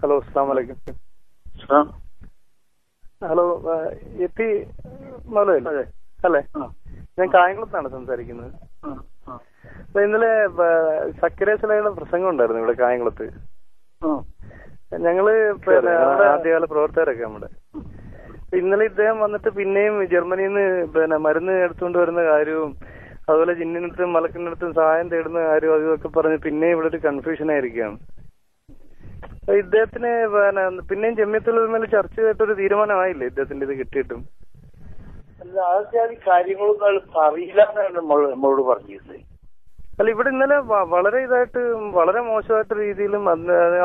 Hello അസ്സാം വലൈക്കും hello എത്തി അല്ലേ? ഞാൻ കായംകുളത്താണ് സംസാരിക്കുന്നത്. അപ്പൊ ഇന്നലെ സക്കരേശലയുടെ പ്രസംഗം ഉണ്ടായിരുന്നു ഇവിടെ കായംകുളത്ത്. ഞങ്ങൾ പിന്നെ ആദ്യകാല പ്രവർത്തകരൊക്കെ നമ്മുടെ. ഇന്നലെ ഇദ്ദേഹം വന്നിട്ട് പിന്നെയും ജർമ്മനിയിൽ നിന്ന് പിന്നെ മരുന്ന് എടുത്തുകൊണ്ട് വരുന്ന കാര്യവും അതുപോലെ ജിന്നിനടുത്തും മലക്കിനടുത്തും സഹായം തേടുന്ന കാര്യവും അതും ഒക്കെ പറഞ്ഞ് പിന്നെയും ഇവിടെ ഒരു കൺഫ്യൂഷൻ ആയിരിക്കുകയാണ്. ഇദ്ദേഹത്തിന് പിന്നെ പിന്നെയും ജമ്യത്തുള്ള ചർച്ച ചെയ്തിട്ടൊരു തീരുമാനമായില്ലേ ഇദ്ദേഹത്തിന്റെ ഇത് കിട്ടിയിട്ടും? അല്ല ആൾക്കാർ കാര്യങ്ങളൊന്നും അയാൾ പറയില്ല എന്നാണ് നമ്മൾ നമ്മളോട് പറഞ്ഞത് അല്ല ഇവിടെ ഇന്നലെ വളരെ ഇതായിട്ട് വളരെ മോശമായിട്ട് രീതിയിലും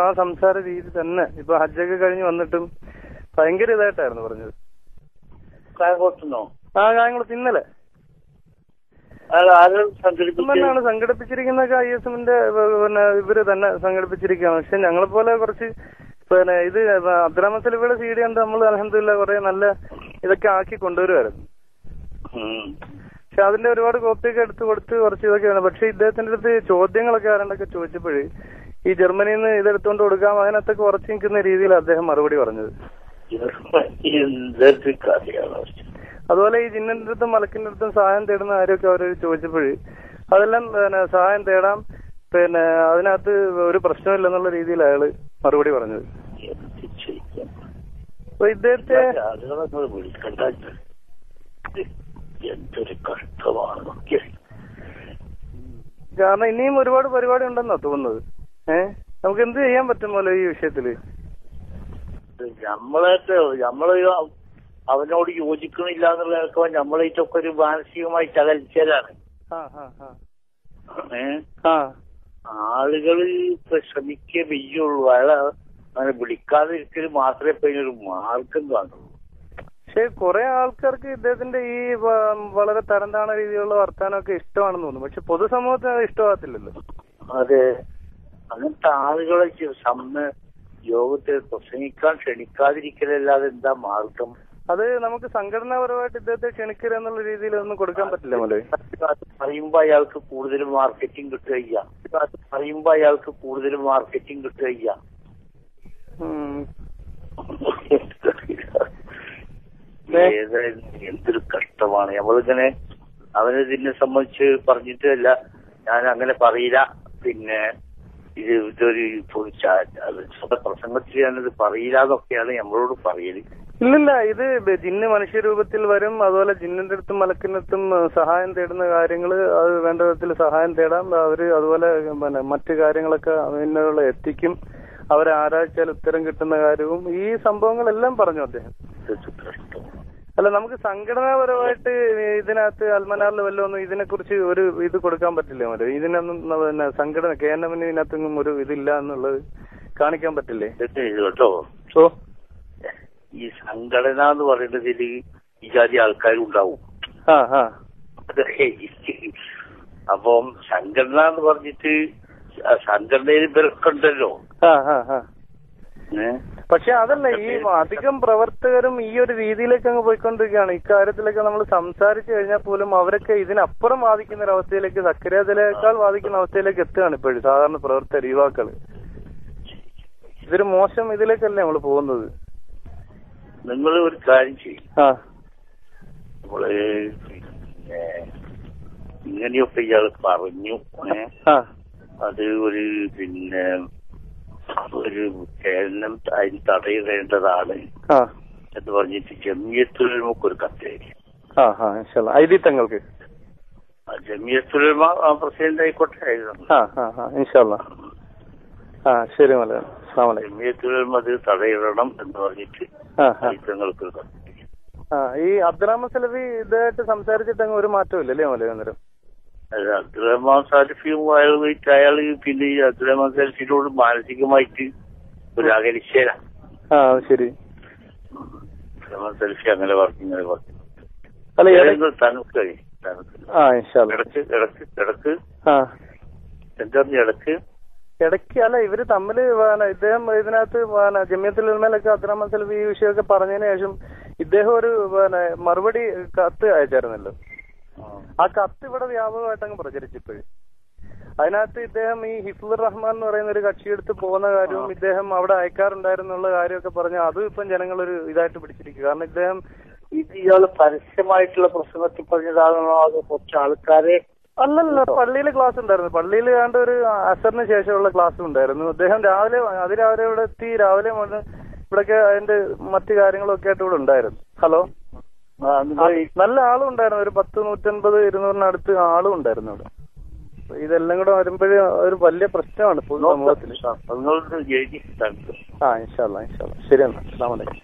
ആ സംസാര രീതി തന്നെ. ഇപ്പൊ ഹജ്ജൊക്കെ കഴിഞ്ഞ് വന്നിട്ടും ഭയങ്കര ഇതായിട്ടായിരുന്നു പറഞ്ഞത്. ആ കാര്യങ്ങളൊക്കെ ഇന്നലെ. തന്നെയാണ് സംഘടിപ്പിച്ചിരിക്കുന്നതൊക്കെ ഐ എസ് എമ്മിന്റെ പിന്നെ ഇവർ തന്നെ സംഘടിപ്പിച്ചിരിക്കുകയാണ്. പക്ഷെ ഞങ്ങളെ പോലെ കുറച്ച് പിന്നെ ഇത് അബ്ദുറഹ്മാൻ സലിഫയുടെ സി ഡി കണ്ട് നമ്മൾ അലഹമില്ല കുറെ നല്ല ഇതൊക്കെ ആക്കി കൊണ്ടുവരുമായിരുന്നു പക്ഷെ അതിന്റെ ഒരുപാട് കോപ്പിയൊക്കെ എടുത്ത് കൊടുത്ത് കുറച്ച് ഇതൊക്കെയാണ്. പക്ഷെ ഇദ്ദേഹത്തിന്റെ അടുത്ത് ചോദ്യങ്ങളൊക്കെ ആരണ്ടൊക്കെ ചോദിച്ചപ്പോൾ ഈ ജർമ്മനിയിൽ നിന്ന് ഇതെടുത്തുകൊണ്ട് കൊടുക്കാം അതിനകത്തൊക്കെ കുറച്ച് നിൽക്കുന്ന രീതിയിൽ അദ്ദേഹം മറുപടി പറഞ്ഞത്. എന്തൊരു കഥയാണ് അതുപോലെ ഈ ജിന്നിന്റെ അടുത്തും മലക്കിന്റെ അടുത്തും സഹായം തേടുന്ന കാര്യമൊക്കെ അവർ ചോദിച്ചപ്പോൾ അതെല്ലാം പിന്നെ സഹായം തേടാം. പിന്നെ അതിനകത്ത് ഒരു പ്രശ്നമില്ലെന്നുള്ള രീതിയിൽ അയാൾ മറുപടി പറഞ്ഞത്. അപ്പൊ ഇദ്ദേഹത്തെ എന്തൊരു കഷ്ടമാണ് കാരണം ഇനിയും ഒരുപാട് പരിപാടി ഉണ്ടെന്നാ തോന്നുന്നത്. ഏഹ് നമുക്ക് എന്ത് ചെയ്യാൻ പറ്റുമല്ലോ ഈ വിഷയത്തിൽ? നമ്മളെ നമ്മൾ അവനോട് യോജിക്കണില്ല എന്നുള്ളതൊക്കെ നമ്മളായിട്ടൊക്കെ ഒരു മാനസികമായി അകൽച്ചലാണ് ആ ആ ആ. ഏഹ് ആ. ആളുകൾ ഇപ്പൊ ശ്രമിക്കേ വെയ്യുള്ളൂ അയാളെ അങ്ങനെ വിളിക്കാതിരിക്കൽ മാത്രമേ ഇപ്പൊ ഇതിനൊരു മാർഗം കാണുള്ളൂ. പക്ഷെ കുറെ ആൾക്കാർക്ക് ഇദ്ദേഹത്തിന്റെ ഈ വളരെ വളരെ തരംതാണ രീതിയിലുള്ള വർത്താനമൊക്കെ ഇഷ്ടമാണെന്ന് തോന്നുന്നു. പക്ഷെ പൊതുസമൂഹത്തിന് അത് ഇഷ്ടമാകത്തില്ലല്ലോ. അതെ. അങ്ങനത്തെ ആളുകളെ സമ്മ യോഗത്തിൽ പ്രസംഗിക്കാൻ ക്ഷണിക്കാതിരിക്കലല്ലാതെ എന്താ മാർഗം? അത് നമുക്ക് സംഘടനാപരമായിട്ട് ഇദ്ദേഹത്തെ ക്ഷണിക്കരുത് എന്നുള്ള രീതിയിൽ ഒന്നും കൊടുക്കാൻ പറ്റില്ല മോലെ പറയുമ്പോ അയാൾക്ക് കൂടുതൽ മാർക്കറ്റിംഗ് കിട്ടുകയ്യ പറയുമ്പോ അയാൾക്ക് കൂടുതൽ മാർക്കറ്റിംഗ് കിട്ടുകയ്യ എന്തൊരു കഷ്ടമാണ്. നമ്മളിങ്ങനെ അവന് ഇതിനെ സംബന്ധിച്ച് പറഞ്ഞിട്ടല്ല ഞാൻ അങ്ങനെ പറയില്ല. പിന്നെ ഇത് ഇതൊരു പ്രസംഗത്തിൽ ഞാനത് പറയില്ല എന്നൊക്കെയാണ് നമ്മളോട് പറയൽ. ഇല്ലില്ല ഇത് ജിന്ന് മനുഷ്യരൂപത്തിൽ വരും അതുപോലെ ജിന്നിന്റെ അടുത്തും മലക്കിനടുത്തും സഹായം തേടുന്ന കാര്യങ്ങൾ അത് വേണ്ട വിധത്തിൽ സഹായം തേടാം. അവർ അതുപോലെ പിന്നെ മറ്റു കാര്യങ്ങളൊക്കെ അതിനുള്ള എത്തിക്കും. അവരെ ആരാച്ചാൽ ഉത്തരം കിട്ടുന്ന കാര്യവും ഈ സംഭവങ്ങളെല്ലാം പറഞ്ഞു അദ്ദേഹം. അല്ല നമുക്ക് സംഘടനാപരമായിട്ട് ഇതിനകത്ത് അൽമനാറിൽ വല്ലതൊന്നും ഇതിനെക്കുറിച്ച് ഒരു ഇത് കൊടുക്കാൻ പറ്റില്ല മതി ഇതിനൊന്നും പിന്നെ സംഘടന കെ എൻ എമ്മിന് ഇതിനകത്തൊന്നും ഒരു ഇതില്ല എന്നുള്ളത് കാണിക്കാൻ പറ്റില്ലേ? കേട്ടോ ഈ സംഘടന എന്ന് പറയുന്നതിൽ ഈ ജാതി ആൾക്കാരുണ്ടാവും. അപ്പം സംഘടന എന്ന് പറഞ്ഞിട്ട് സംഘടനയിൽ ഇവരൊക്കെ ഉണ്ടല്ലോ പക്ഷെ അതല്ല ഈ അധികം പ്രവർത്തകരും ഈ ഒരു രീതിയിലേക്ക് അങ്ങ് പോയിക്കൊണ്ടിരിക്കുകയാണ്. ഇക്കാര്യത്തിലൊക്കെ നമ്മൾ സംസാരിച്ചു കഴിഞ്ഞാൽ പോലും അവരൊക്കെ ഇതിനപ്പുറം വാദിക്കുന്ന ഒരു അവസ്ഥയിലേക്ക് സക്രിയതയിലേക്കാൾ വാദിക്കുന്ന അവസ്ഥയിലേക്ക് എത്തുകയാണ് ഇപ്പോഴും സാധാരണ പ്രവർത്തകർ യുവാക്കൾ. ഇതൊരു മോശം ഇതിലേക്കല്ലേ നമ്മൾ പോകുന്നത്? നിങ്ങൾ ഒരു കാര്യം ചെയ്യും. നമ്മൾ പിന്നെ ഇങ്ങനെയൊക്കെ ഇയാൾ പറഞ്ഞു? അത് ഒരു പിന്നെ ഒരു കേരളം അതിന് തടയിടേണ്ടതാണ് എന്ന് പറഞ്ഞിട്ട് ജമിയത്തുലമക്ക് ഒരു കത്തേരി ഐ തങ്ങൾക്ക്. ജമിയത്തുലമ പ്രസിഡന്റ് ആയിക്കോട്ടെ ആയിരുന്നു ആ ശരി മല തടയിടണം എന്ന് പറഞ്ഞിട്ട് ഈ അബ്ദുറഹ്മാൻ സലഫി ഇതായിട്ട് സംസാരിച്ചിട്ട് അങ്ങ് ഒരു മാറ്റവും ഇല്ലല്ലേ മോലെ അന്നേരം? അത് അബ്ദുറഹ്മാൻ സലഫിയും അയാളുമായിട്ട് അയാൾ പിന്നെ ഈ അബ്ദുറഹ്മാൻ സലഫിനോട് മാനസികമായിട്ട് ഒരു അകലിച്ചേര ആ ശരി. അബ്ദുറഹ്മാൻ സലഫി അങ്ങനെ പറഞ്ഞു ഇങ്ങനെ പറഞ്ഞു. അല്ല ഇട- ഏതെങ്കിലും തണുക്ക് കഴിയും തണുക്ക് ആ ഇൻഷാല്ലാ ഇടയ്ക്ക് ഇടയ്ക്ക് ഇടയ്ക്ക്. എന്താ ഇടയ്ക്ക്? ഇടയ്ക്ക് അല്ല ഇവർ തമ്മിൽ ഇദ്ദേഹം ഇതിനകത്ത് ജമ്യത്തിൽ ഉൾമേലൊക്കെ അബ്ദുറഹ്മാൻ സലഫി ഈ വിഷയമൊക്കെ പറഞ്ഞതിന് ശേഷം ഇദ്ദേഹം ഒരു മറുപടി കത്ത് അയച്ചായിരുന്നല്ലോ. ആ കത്ത് ഇവിടെ വ്യാപകമായിട്ട് അങ്ങ് പ്രചരിച്ചിപ്പോഴും അതിനകത്ത് ഇദ്ദേഹം ഈ ഹിഫുർ റഹ്മാൻ എന്ന് പറയുന്ന ഒരു കക്ഷി എടുത്ത് പോകുന്ന കാര്യവും ഇദ്ദേഹം അവിടെ അയക്കാറുണ്ടായിരുന്നുള്ള കാര്യമൊക്കെ പറഞ്ഞ് അതും ഇപ്പം ജനങ്ങൾ ഒരു ഇതായിട്ട് പിടിച്ചിരിക്കും കാരണം ഇദ്ദേഹം ഇത് ഇയാൾ പരസ്യമായിട്ടുള്ള പ്രസംഗത്തിൽ പറഞ്ഞതാണോ അത് കുറച്ച് ആൾക്കാരെ അല്ലല്ല പള്ളിയിൽ ക്ലാസ് ഉണ്ടായിരുന്നു. പള്ളിയിൽ കണ്ട ഒരു അസറിന് ശേഷമുള്ള ക്ലാസ് ഉണ്ടായിരുന്നു. അദ്ദേഹം രാവിലെ അതിരാവിലെ ഇവിടെ എത്തി രാവിലെ വന്ന് ഇവിടൊക്കെ അതിന്റെ മറ്റു കാര്യങ്ങളൊക്കെ ആയിട്ട് ഇവിടെ ഉണ്ടായിരുന്നു. ഹലോ? നല്ല ആളും ഉണ്ടായിരുന്നു. ഒരു പത്ത് നൂറ്റൻപത് ഇരുന്നൂറിനടുത്ത് ആളും ഉണ്ടായിരുന്നു ഇവിടെ. ഇതെല്ലാം കൂടെ വരുമ്പോഴേ ഒരു വലിയ പ്രശ്നമാണ് പൊതു സമൂഹത്തിൽ ആ ഇൻഷാല്ല ഇൻഷാല്ല ശരി എന്നാ അസ്സാം അലൈക്കും.